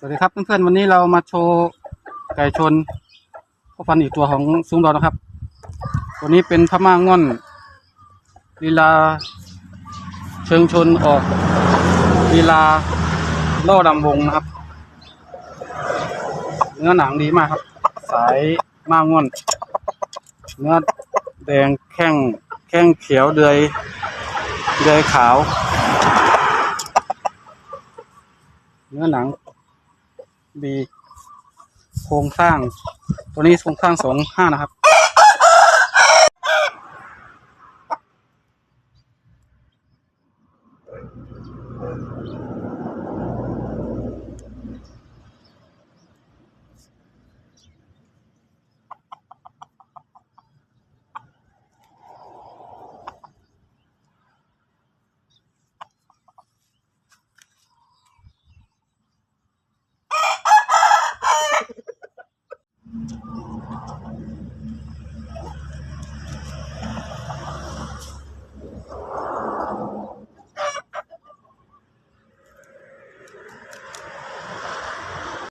สวัสดีครับเพื่อนๆวันนี้เรามาโชว์ไก่ชนพ่อพันอีกตัวของซุ้มเรานะครับ ตัวนี้เป็นพม่าง่อนลีลา เชิงชนออกลีลาล่อดำวงนะครับ เนื้อหนังดีมากครับ สายม่าง่อน เนื้อแดงแข้งแข้งเขียวเดือยเดือยขาว เนื้อหนัง B โครงสร้าง ตัวนี้โครงสร้างสองห้านะครับ